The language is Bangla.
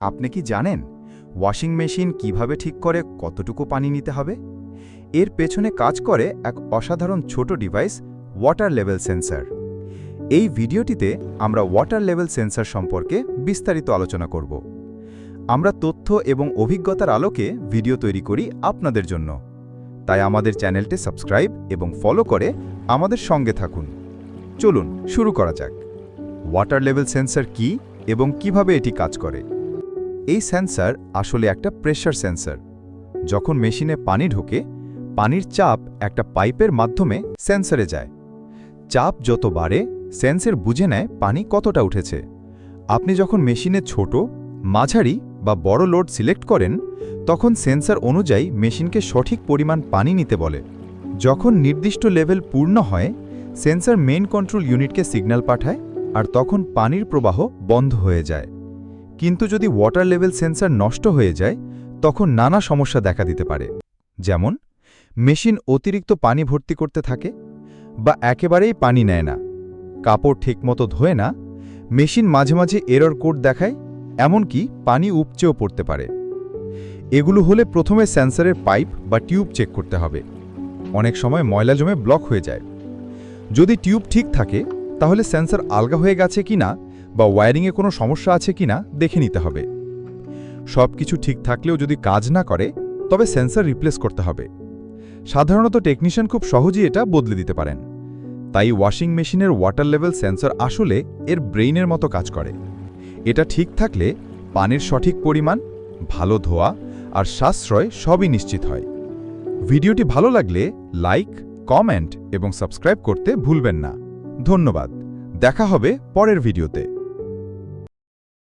আপনি কি জানেন ওয়াশিং মেশিন কীভাবে ঠিক করে কতটুকু পানি নিতে হবে? এর পেছনে কাজ করে এক অসাধারণ ছোট ডিভাইস ওয়াটার লেভেল সেন্সর এই ভিডিওটিতে আমরা ওয়াটার লেভেল সেন্সর সম্পর্কে বিস্তারিত আলোচনা করব। আমরা তথ্য এবং অভিজ্ঞতার আলোকে ভিডিও তৈরি করি আপনাদের জন্য। তাই আমাদের চ্যানেলটি সাবস্ক্রাইব এবং ফলো করে আমাদের সঙ্গে থাকুন। চলুন, শুরু করা যাক। ওয়াটার লেভেল সেন্সর কি এবং কীভাবে এটি কাজ করে? এই সেন্সার আসলে একটা প্রেশার সেন্সার যখন মেশিনে পানি ঢোকে, পানির চাপ একটা পাইপের মাধ্যমে সেন্সারে যায়। চাপ যত বাড়ে সেন্সর বুঝে নেয় পানি কতটা উঠেছে। আপনি যখন মেশিনে ছোট, মাঝারি বা বড় লোড সিলেক্ট করেন, তখন সেন্সর অনুযায়ী মেশিনকে সঠিক পরিমাণ পানি নিতে বলে। যখন নির্দিষ্ট লেভেল পূর্ণ হয় সেন্সর মেইন কন্ট্রোল ইউনিটকে সিগন্যাল পাঠায় আর তখন পানির প্রবাহ বন্ধ হয়ে যায়। কিন্তু যদি ওয়াটার লেভেল সেন্সার নষ্ট হয়ে যায়, তখন নানা সমস্যা দেখা দিতে পারে। যেমন মেশিন অতিরিক্ত পানি ভর্তি করতে থাকে বা একেবারেই পানি নেয় না, কাপড় ঠিকমতো ধোয় না মেশিন মাঝে মাঝে এরর কোড দেখায়, এমনকি পানি উপচেও পড়তে পারে। এগুলো হলে প্রথমে সেন্সারের পাইপ বা টিউব চেক করতে হবে। অনেক সময় ময়লা জমে ব্লক হয়ে যায়। যদি টিউব ঠিক থাকে, তাহলে সেন্সার আলগা হয়ে গেছে কিনা বা ওয়্যারিংয়ে কোনো সমস্যা আছে কিনা দেখে নিতে হবে। সব কিছু ঠিক থাকলেও যদি কাজ না করে, তবে সেন্সার রিপ্লেস করতে হবে। সাধারণত টেকনিশিয়ান খুব সহজেই এটা বদলে দিতে পারেন। তাই ওয়াশিং মেশিনের ওয়াটার লেভেল সেন্সর আসলে এর ব্রেইনের মতো কাজ করে। এটা ঠিক থাকলে পানির সঠিক পরিমাণ, ভালো ধোয়া আর সাশ্রয় সবই নিশ্চিত হয়। ভিডিওটি ভালো লাগলে লাইক, কমেন্ট এবং সাবস্ক্রাইব করতে ভুলবেন না। ধন্যবাদ। দেখা হবে পরের ভিডিওতে।